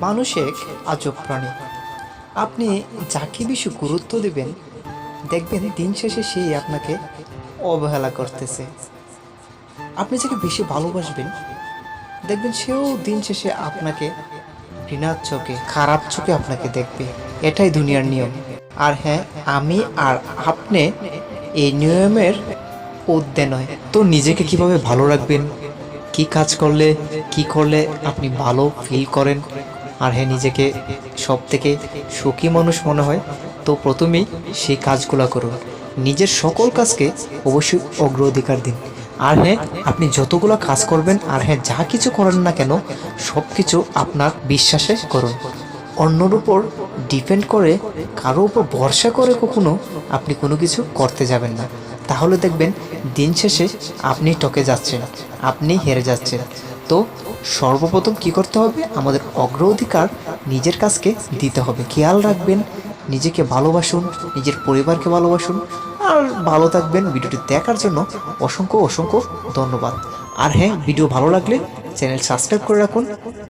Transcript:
মানুষ এক আজব প্রাণী। আপনি যাকে বেশি গুরুত্ব দেবেন, দেখবেন দিন শেষে সেই আপনাকে অবহেলা করতেছে। আপনি যাকে বেশি ভালোবাসবেন, দেখবেন সেও দিন শেষে আপনাকে ঘৃণার চোখে, খারাপ চোখে আপনাকে দেখবে। এটাই দুনিয়ার নিয়ম। আর হ্যাঁ আমি আর আপনি এই নিয়মের উদ্দে নয়। তো নিজেকে কীভাবে ভালো রাখবেন? কি কাজ করলে, কি করলে আপনি ভালো ফিল করেন? আর হ্যাঁ নিজেকে সব থেকে সুখী মানুষ মনে হয়, তো প্রথমেই সেই কাজগুলো করুন। নিজের সকল কাজকে অবশ্যই অগ্রাধিকার দিন। আর হ্যাঁ আপনি যতগুলো কাজ করবেন, আর হ্যাঁ যা কিছু করেন না কেন সব কিছু আপনার বিশ্বাসে করুন। অন্যর উপর ডিপেন্ড করে, কারও উপর ভরসা করে কখনো আপনি কোনো কিছু করতে যাবেন না। তাহলে দেখবেন, দিন শেষে আপনি টকে যাচ্ছেন, আপনি হেরে যাচ্ছেন। তো সর্বপ্রথম কি করতে হবে? আমাদের অগ্রাধিকার নিজের কাজকে দিতে হবে। খেয়াল রাখবেন, নিজেকে ভালোবাসুন, নিজের পরিবারকে ভালোবাসুন, আর ভালো থাকবেন। ভিডিওটি দেখার জন্য অসংখ্য অসংখ্য ধন্যবাদ। আর হ্যাঁ ভিডিও ভালো লাগলে চ্যানেল সাবস্ক্রাইব করে রাখুন।